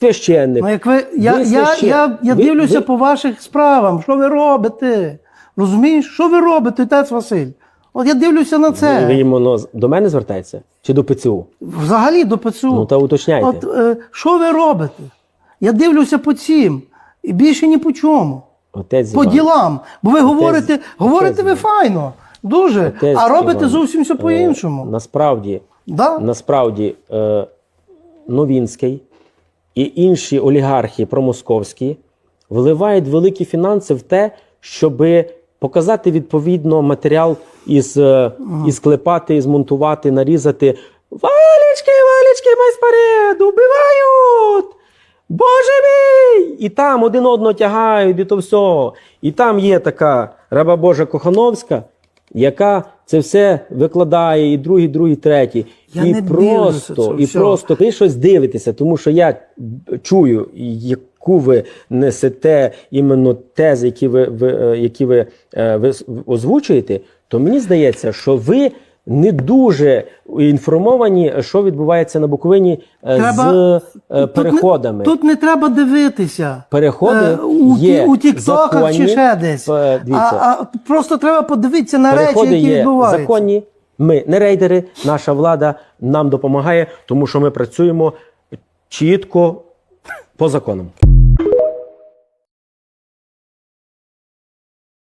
священник. Ну, як ви, я, Ви я, священ- я, я ви- дивлюся ви- по ваших справам, що ви робите. Розумієш, що ви робите, отець Василь? От я дивлюся на це. Ви іменно до мене звертається? Чи до ПЦУ? Взагалі до ПЦУ. Ну та уточняйте. От е, що ви робите? Я дивлюся по цим. І більше ні по чому. Отець По Іван. ділам. Бо ви говорите, говорите ви файно, дуже, Отець а робите Іван, зовсім все е, по-іншому. Насправді, Да? насправді е, Новінський і інші олігархи промосковські вливають великі фінанси в те, щоб показати відповідно матеріал із, е, і склепати, і змонтувати, нарізати. Валічки, валічки, майспаред, убивають! Боже мій! І там один одного тягають, і то все. І там є така раба Божа Кохановська, яка це все викладає, і другий, другий, третій. Я і не просто, і все. просто ви щось дивитеся, тому що я чую, яку ви несете іменно тези, які ви, ви, е, які ви, е, ви озвучуєте, то мені здається, що ви не дуже інформовані, що відбувається на Буковині е, Треба- з е, Тут не- переходами. Тут не треба дивитися. Переходи Е, у, є у тіктоках законні, чи ще десь. е, А, а просто треба подивитися на Переходи речі, які є відбуваються. законні. Ми не рейдери, наша влада нам допомагає, тому що ми працюємо чітко по законам.